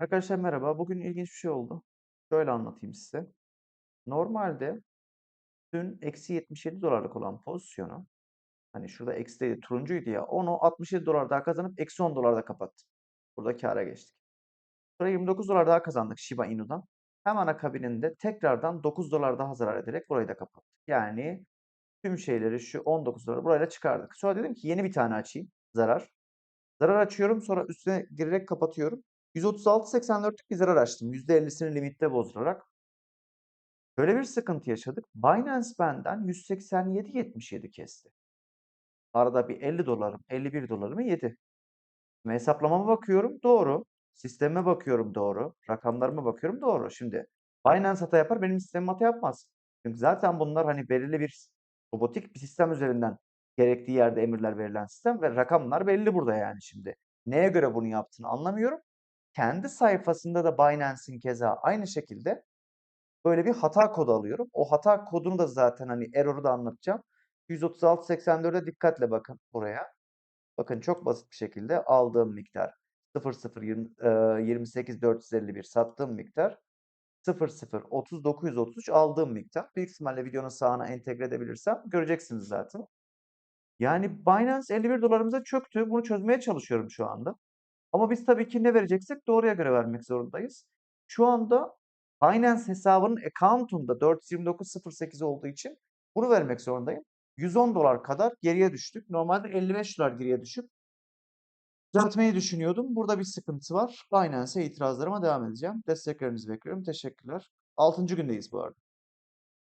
Arkadaşlar merhaba. Bugün ilginç bir şey oldu. Şöyle anlatayım size. Normalde dün eksi 77 dolarlık olan pozisyonu hani şurada eksi değil, turuncuydu ya onu 67 dolar daha kazanıp eksi 10 dolarda kapattım. Burada kâra geçtik. Sonra 29 dolar daha kazandık Shiba Inu'dan. Hemen akabininde tekrardan 9 dolar daha zarar ederek burayı da kapattık. Yani tüm şeyleri şu 19 doları burayla çıkardık. Sonra dedim ki yeni bir tane açayım zarar. Zarar açıyorum sonra üstüne girerek kapatıyorum. 136.84'lük bir zarar açtım. %50'sini limitte bozdurarak. Böyle bir sıkıntı yaşadık. Binance benden 187.77 kesti. Arada bir 50 dolarım, 51 dolarımı yedi. Şimdi hesaplamama bakıyorum doğru. Sisteme bakıyorum doğru. Rakamlarıma bakıyorum doğru. Şimdi Binance hata yapar benim sistemim hata yapmaz. Çünkü zaten bunlar hani belirli bir robotik bir sistem üzerinden gerektiği yerde emirler verilen sistem ve rakamlar belli burada yani şimdi. Neye göre bunu yaptığını anlamıyorum. Kendi sayfasında da Binance'in keza aynı şekilde böyle bir hata kodu alıyorum. O hata kodunu da zaten hani error'u da anlatacağım. 136.84'e dikkatle bakın buraya. Bakın çok basit bir şekilde aldığım miktar 00.28.451 sattığım miktar 00.3933 aldığım miktar. Büyük ihtimalle videonun sağına entegre edebilirsem göreceksiniz zaten. Yani Binance 51 dolarımıza çöktü. Bunu çözmeye çalışıyorum şu anda. Ama biz tabii ki ne vereceksek doğruya göre vermek zorundayız. Şu anda Binance hesabının account'unda 429.08 olduğu için bunu vermek zorundayım. 110 dolar kadar geriye düştük. Normalde 55 dolar geriye düşüp düzeltmeyi düşünüyordum. Burada bir sıkıntı var. Binance'e itirazlarıma devam edeceğim. Desteklerinizi bekliyorum. Teşekkürler. 6. gündeyiz bu arada.